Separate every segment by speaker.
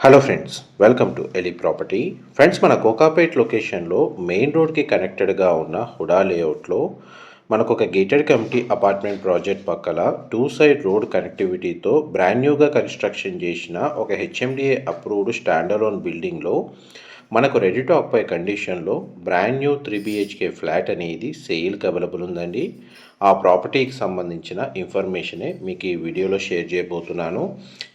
Speaker 1: Hello friends welcome to Eli property friends మన కోకాపేట్ లొకేషన్లో main రోడ్కి కనెక్టెడ్గా ఉన్న హుడా లేఅవుట్లో మనకు ఒక గేటెడ్ కమిటీ అపార్ట్మెంట్ ప్రాజెక్ట్ పక్కల టూ సైడ్ రోడ్ కనెక్టివిటీతో బ్రాండ్ న్యూగా కన్స్ట్రక్షన్ చేసిన ఒక హెచ్ఎండిఏ అప్రూవ్డ్ స్టాండర్లోన్ బిల్డింగ్లో మనకు రెడీ టు ఆక్పై కండిషన్లో brand new three BHK flat అనేది సేల్కి అవైలబుల్ ఉందండి. ఆ ప్రాపర్టీకి సంబంధించిన ఇన్ఫర్మేషనే మీకు ఈ వీడియోలో షేర్ చేయబోతున్నాను.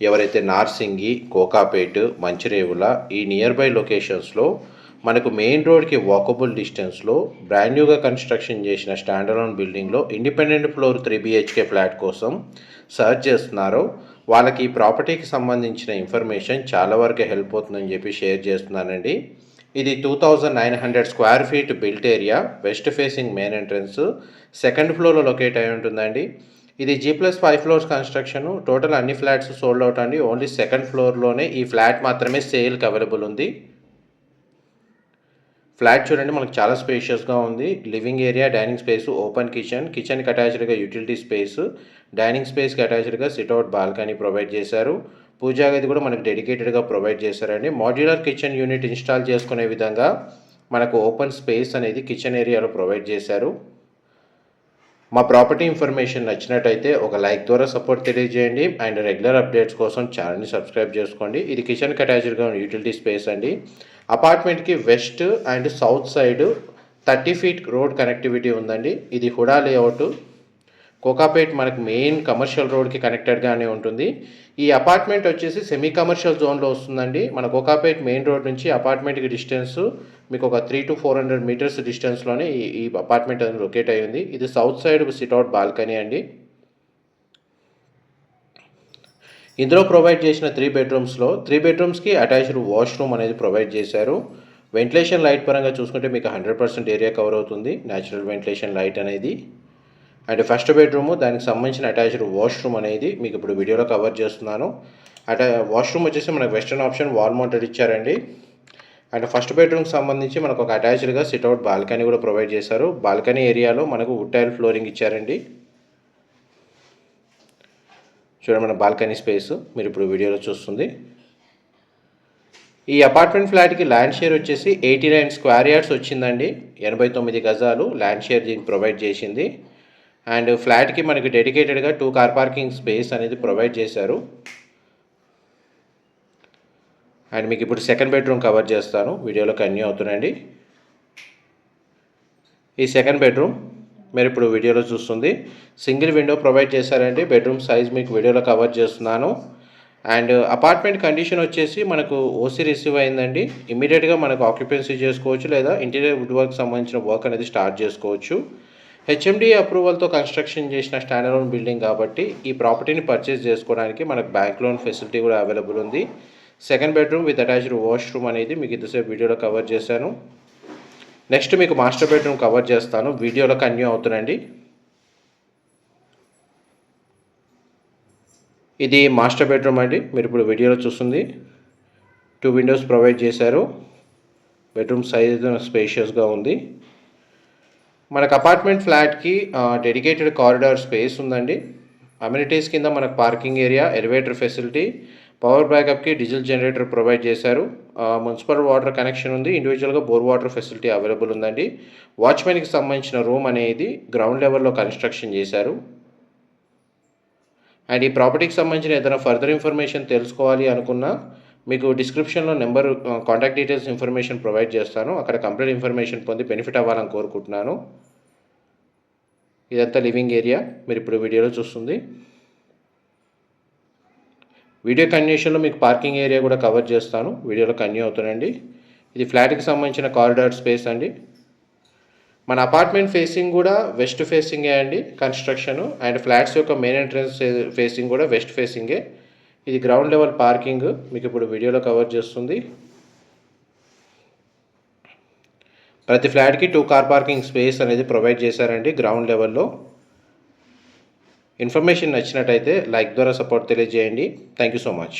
Speaker 1: ఎవరైతే నార్సింగి కోకాపేట్ మంచిరేవుల ఈ నియర్ బై లొకేషన్స్లో మనకు మెయిన్ రోడ్కి వాకబుల్ డిస్టెన్స్లో బ్రాండ్ న్యూగా కన్స్ట్రక్షన్ చేసిన స్టాండర్లోన్ బిల్డింగ్లో independent floor three BHK flat కోసం సర్చ్ చేస్తున్నారో. వాళ్ళకి ఈ ప్రాపర్టీకి సంబంధించిన ఇన్ఫర్మేషన్ చాలా వరకు హెల్ప్ అవుతుందని చెప్పి షేర్ చేస్తున్నానండి. ఇది two thousand nine hundred square feet built area west facing main entrance second ఫ్లోర్లో లొకేట్ అయి ఉంటుందండి. ఇది G plus five floors construction total అన్ని ఫ్లాట్స్ సోల్డ్ అవుట్ అండి. ఓన్లీ సెకండ్ ఫ్లోర్లోనే ఈ ఫ్లాట్ మాత్రమే సేల్కి అవైలబుల్ ఉంది. ఫ్లాట్ చూడండి మనకు చాలా స్పేషియస్గా ఉంది. Living area dining space open kitchen. కిచెన్కి అటాచ్డ్గా యూటిలిటీ స్పేస్. డైనింగ్ స్పేస్కి అటాచ్డ్గా సిట్అవుట్ బాల్కనీ ప్రొవైడ్ చేశారు. పూజా గది కూడా మనకు డెడికేటెడ్గా ప్రొవైడ్ చేశారండి. మాడ్యులర్ కిచెన్ యూనిట్ ఇన్స్టాల్ చేసుకునే విధంగా మనకు ఓపెన్ స్పేస్ అనేది కిచెన్ ఏరియాలో ప్రొవైడ్ చేశారు. మా ప్రాపర్టీ ఇన్ఫర్మేషన్ నచ్చినట్టయితే ఒక లైక్ ద్వారా సపోర్ట్ తెలియజేయండి అండ్ రెగ్యులర్ అప్డేట్స్ కోసం ఛానల్ని సబ్స్క్రైబ్ చేసుకోండి. ఇది కిచెన్కి అటాచ్డ్గా ఉన్న యూటిలిటీ స్పేస్ అండి. అపార్ట్మెంట్కి west and south side thirty feet road connectivity ఉందండి. ఇది హుడా లేఅవుట్. కోకాపేట్ మనకు మెయిన్ కమర్షియల్ రోడ్కి కనెక్టెడ్గానే ఉంటుంది. ఈ అపార్ట్మెంట్ వచ్చేసి సెమీ కమర్షియల్ జోన్లో వస్తుందండి. మన కోకాపేట్ మెయిన్ రోడ్ నుంచి అపార్ట్మెంట్కి డిస్టెన్స్ మీకు ఒక three to four hundred metres డిస్టెన్స్లోనే ఈ ఈ అపార్ట్మెంట్ అనేది లొకేట్ అయ్యింది ఇది సౌత్ సైడ్ సిట్అవుట్ బాల్కనీ అండి. ఇందులో ప్రొవైడ్ చేసిన త్రీ బెడ్రూమ్స్లో త్రీ బెడ్రూమ్స్కి అటాచ్డ్ వాష్రూమ్ అనేది ప్రొవైడ్ చేశారు. వెంటిలేషన్ లైట్ పరంగా చూసుకుంటే మీకు హండ్రెడ్ పర్సెంట్ ఏరియా కవర్ అవుతుంది. న్యాచురల్ వెంటిలేషన్ లైట్ అనేది. అండ్ ఫస్ట్ బెడ్రూమ్ దానికి సంబంధించిన అటాచ్డ్ వాష్రూమ్ అనేది మీకు ఇప్పుడు వీడియోలో కవర్ చేస్తున్నాను. అటా వాష్రూమ్ వచ్చేసి మనకు వెస్టర్న్ ఆప్షన్ వాల్ మౌంటెడ్ ఇచ్చారండి. అండ్ ఫస్ట్ బెడ్రూమ్కి సంబంధించి మనకు ఒక అటాచ్డ్గా సిట్అవుట్ బాల్కనీ కూడా ప్రొవైడ్ చేశారు. బాల్కనీ ఏరియాలో మనకు వుడ్ టైల్ ఫ్లోరింగ్ ఇచ్చారండి. చూడండి మన బాల్కనీ స్పేస్ మీరు ఇప్పుడు వీడియోలో చూస్తుంది. ఈ అపార్ట్మెంట్ ఫ్లాట్కి ల్యాండ్ షేర్ వచ్చేసి ఎయిటీ నైన్ స్క్వేర్ యార్డ్స్ వచ్చిందండి. ఎనభై తొమ్మిది గజాలు ల్యాండ్ షేర్ దీనికి ప్రొవైడ్ చేసింది. అండ్ ఫ్లాట్కి మనకి డెడికేటెడ్గా టూ కార్ పార్కింగ్ స్పేస్ అనేది ప్రొవైడ్ చేశారు. అండ్ మీకు ఇప్పుడు సెకండ్ బెడ్రూమ్ కవర్ చేస్తాను. వీడియోలో కన్యూ అవుతుందండి ఈ సెకండ్ బెడ్రూమ్ మీరు ఇప్పుడు వీడియోలో చూస్తుంది. సింగిల్ విండో ప్రొవైడ్ చేశారండి. బెడ్రూమ్ సైజ్ మీకు వీడియోలో కవర్ చేస్తున్నాను. అండ్ అపార్ట్మెంట్ కండిషన్ వచ్చేసి మనకు ఓసీ రిసీవ్ అయిందండి. ఇమీడియట్గా మనకు ఆక్యుపెన్సీ చేసుకోవచ్చు లేదా ఇంటీరియర్ వుడ్ వర్క్ సంబంధించిన వర్క్ అనేది స్టార్ట్ చేసుకోవచ్చు. హెచ్ఎండి అప్రూవల్తో కన్స్ట్రక్షన్ చేసిన స్టాండర్డ్ లోన్ బిల్డింగ్ కాబట్టి ఈ ప్రాపర్టీని పర్చేస్ చేసుకోవడానికి మనకు బ్యాంక్ లోన్ ఫెసిలిటీ కూడా అవైలబుల్ ఉంది. Second bedroom with attached washroom అనేది మీకు ఇంతసేపు వీడియోలో కవర్ చేశాను. నెక్స్ట్ మీకు మాస్టర్ బెడ్రూమ్ కవర్ చేస్తాను. వీడియోలో కన్యూ అవుతుందండి. ఇది మాస్టర్ బెడ్రూమ్ అండి. మీరు ఇప్పుడు వీడియోలో చూస్తుంది. టూ విండోస్ ప్రొవైడ్ చేశారు. బెడ్రూమ్ సైజ్ స్పేషియస్గా ఉంది. మనకు అపార్ట్మెంట్ ఫ్లాట్కి డెడికేటెడ్ కారిడార్ స్పేస్ ఉందండి. అమ్యూనిటీస్ కింద మనకు parking area elevator facility power బ్యాకప్కి diesel generator provide చేశారు. మున్సిపల్ వాటర్ కనెక్షన్ ఉంది. ఇండివిజువల్గా బోర్ వాటర్ ఫెసిలిటీ అవైలబుల్ ఉందండి. వాచ్మెన్కి సంబంధించిన రూమ్ అనేది గ్రౌండ్ లెవెల్లో కన్స్ట్రక్షన్ చేశారు. అండ్ ఈ ప్రాపర్టీకి సంబంధించిన ఏదైనా ఫర్దర్ ఇన్ఫర్మేషన్ తెలుసుకోవాలి అనుకున్నా మీకు డిస్క్రిప్షన్లో number contact details information provide చేస్తాను. అక్కడ కంప్లీట్ ఇన్ఫర్మేషన్ పొంది బెనిఫిట్ అవ్వాలని కోరుకుంటున్నాను. ఇదంతా లివింగ్ ఏరియా మీరు ఇప్పుడు వీడియోలో చూస్తుంది. వీడియో కన్యూషన్లో మీకు పార్కింగ్ ఏరియా కూడా కవర్ చేస్తాను. వీడియోలో కన్యూ అవుతానండి ఇది ఫ్లాట్కి సంబంధించిన కారిడార్ స్పేస్ అండి. మన అపార్ట్మెంట్ ఫేసింగ్ కూడా వెస్ట్ ఫేసింగే అండి? కన్స్ట్రక్షన్ అండ్ ఫ్లాట్స్ యొక్క మెయిన్ ఎంట్రన్స్ ఫేసింగ్ కూడా వెస్ట్ ఫేసింగే ఇది గ్రౌండ్ లెవెల్ పార్కింగ్ మీకు ఇప్పుడు వీడియోలో కవర్ చేస్తుంది. ప్రతి ఫ్లాట్కి టూ కార్ పార్కింగ్ స్పేస్ అనేది ప్రొవైడ్ చేశారండి గ్రౌండ్ లెవెల్లో ఇన్ఫర్మేషన్ నచ్చినట్టయితే లైక్ ద్వారా సపోర్ట్ తెలియజేయండి. Thank you so much